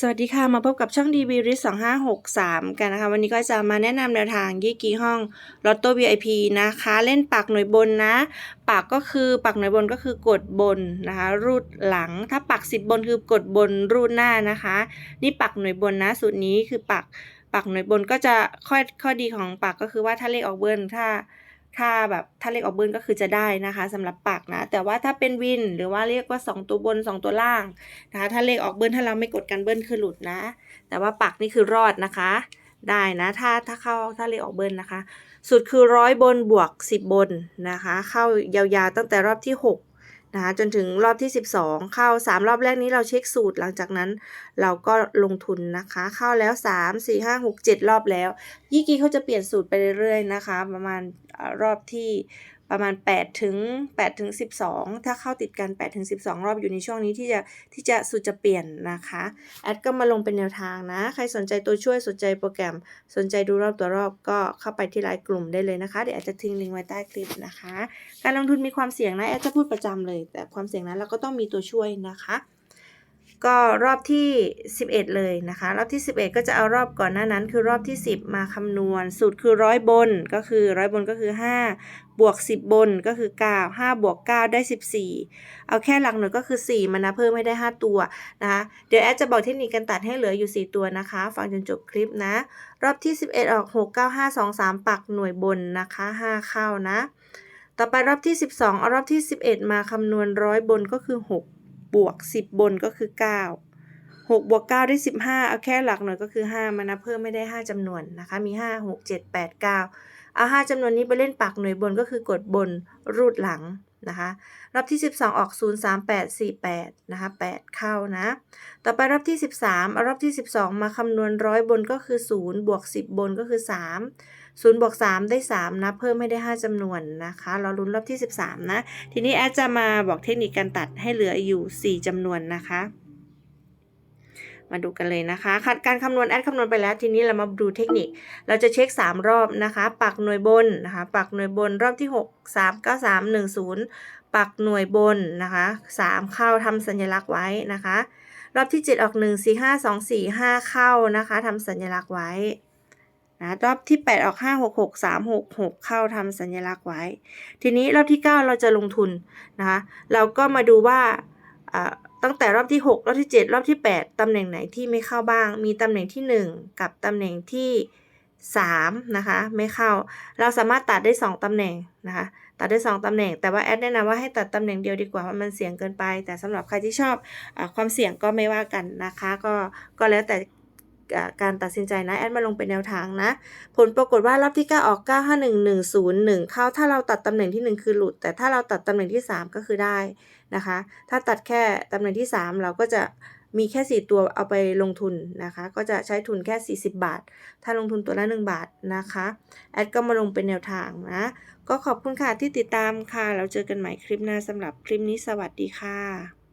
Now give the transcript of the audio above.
สวัสดีค่ะ มาพบกับช่อง DB r i s 2563 กันนะคะ วันนี้ก็จะมาแนะนำแนวทางยี่กีห้องลอตโต้ VIP นะคะ เล่นปักหน่วยบนนะปักก็คือปักหน่วยบนก็คือกดบนนะคะ รูดหลัง ถ้าปัก10บนคือกดบนรูดหน้านะคะ นี่ปักหน่วยบนนะ สูตรนี้คือปักปักหน่วยบนก็จะข้อข้อดีของปักก็คือว่าถ้าเลขออกเบิ้ลถ้า ถ้าแบบถ้าเลขออกเบิ้ลก็คือจะได้นะคะสำหรับปากนะ แต่ว่าถ้าเป็นวินหรือว่าเรียกว่า 2 ตัวบน 2 ตัวล่างนะคะถ้าเลขออกเบิ้ลถ้าเราไม่กดกันเบิ้ลคือหลุดนะ แต่ว่าปากนี่คือรอดนะคะ ได้นะถ้าถ้าเข้าถ้าเลขออกเบิ้ลนะคะ สุดคือร้อยบนบวก 10 บนนะคะ เข้ายาวๆตั้งแต่รอบที่ 6 นะคะจนถึงรอบที่ 12 เข้า 3 รอบแรกนี้เราเช็คสูตรหลังจากนั้นเราก็ลงทุนนะคะ เข้าแล้ว 3 4 5 6 7 รอบแล้ว ยี่กีเขาจะเปลี่ยนสูตรไปเรื่อยๆนะคะ ประมาณรอบที่ ประมาณ8ถึง8ถึง12 ถ้าเข้าติดกัน8ถึง12 รอบอยู่ในช่วงนี้ที่จะที่จะสูตรจะเปลี่ยนนะคะแอดก็มาลงเป็นแนวทางนะ ใครสนใจตัวช่วยสนใจโปรแกรม สนใจดูรอบตัวรอบก็เข้าไปที่ไลน์กลุ่มได้เลยนะคะ เดี๋ยวแอดจะทิ้งลิงก์ไว้ใต้คลิปนะคะ การลงทุนมีความเสี่ยงนะแอดจะพูดประจำเลย แต่ความเสี่ยงนั้นเราก็ต้องมีตัวช่วยนะคะ ก็รอบที่ 11 เลยนะคะ รอบที่ 11 ก็จะเอารอบก่อนหน้านั้น คือรอบที่ 10 มาคำนวณ สูตรคือร้อยบนก็คือร้อยบนก็คือ 5 บวก 10 บนก็คือ 9 5 บวก 9 ได้ 14 เอาแค่หลักหน่วยก็คือ 4มันนะเพิ่มไม่ได้ 5 ตัวนะคะเดี๋ยวแอดจะบอกเทคนิคการตัดให้เหลืออยู่ 4 ตัวนะคะ ฟังจนจบคลิปนะ รอบที่ 11 ออก 6 9 5 2 3 ปักหน่วยบนนะคะ 5 เข้านะ ต่อไปรอบที่ 12 เอารอบที่ 11 มาคำนวณร้อยบนก็คือ 6 บวก 10 บนก็คือ 9 6บวก9ได้ 15 เอาแค่หลักหน่อยก็คือ 5 มานะเพิ่มไม่ได้ 5จำนวนนะคะ มี 5 6 7 8 9 เอา 5จำนวนนี้ไปเล่นปากหน่วยบนก็คือกดบนรูดหลัง นะคะ รอบที่ 12 ออก 0 3 8 4 8นะคะ8 เข้านะ ต่อไปรอบที่ 13เอารอบที่ 12 มาคำนวณร้อยบนก็คือ 0 บวก 10 บนก็คือ 3 0บวก3ได้ 3 นะ เพิ่มไม่ได้ 5จำนวนนะคะ เราลุ้นรอบที่ 13 นะ ทีนี้แอดจะมาบอกเทคนิคการตัดให้เหลืออยู่ 4จำนวนนะคะ มาดูกันเลยนะคะขัดการคำนวณแอดคำนวณไปแล้วทีนี้เรามาดูเทคนิค เราจะเช็ค 3 รอบนะคะ ปักหน่วยบนนะคะ ปักหน่วยบนรอบที่ 6 3 9 3 1 0 ปักหน่วยบนนะคะ 3 เข้าทำสัญลักษณ์ไว้นะคะ รอบที่ 7 ออก 1 4 5 2 4 5 เข้านะคะทำสัญลักษณ์ไว้นะรอบที่ 8 ออก 5 6 6 3 6 6 เข้าทำสัญลักษณ์ไว้ ทีนี้รอบที่ 9 เราจะลงทุนนะคะ เราก็มาดูว่า ตั้งแต่รอบที่ 6 รอบที่ 7 รอบที่ 8 ตำแหน่งไหนที่ไม่เข้าบ้าง มีตำแหน่งที่ 1 กับตำแหน่งที่ 3 นะคะ ไม่เข้า เราสามารถตัดได้ 2 ตำแหน่งนะคะ ตัดได้ 2 ตำแหน่ง แต่ว่าแอดแนะนำว่าให้ตัดตำแหน่งเดียวดีกว่าเพราะมันเสี่ยงเกินไป แต่สำหรับใครที่ชอบอความเสี่ยงก็ไม่ว่ากันนะคะ ก็ก็แล้วแต่ การตัดสินใจนะแอดมาลงเป็นแนวทางนะ ผลปรากฏว่ารอบที่9ออก 9 5 1 1 0 1 เข้าถ้าเราตัดตำแหน่งที่ 1 คือหลุด แต่ถ้าเราตัดตำแหน่งที่ 3 ก็คือได้นะคะ ถ้าตัดแค่ตำแหน่งที่ 3 เราก็จะมีแค่ 4 ตัวเอาไปลงทุนนะคะ ก็จะใช้ทุนแค่ 40 บาท ถ้าลงทุนตัวละ 1 บาทนะคะ แอดก็มาลงเป็นแนวทางนะ ก็ขอบคุณค่ะที่ติดตามค่ะ เราเจอกันใหม่คลิปหน้าสำหรับคลิปนี้สวัสดีค่ะ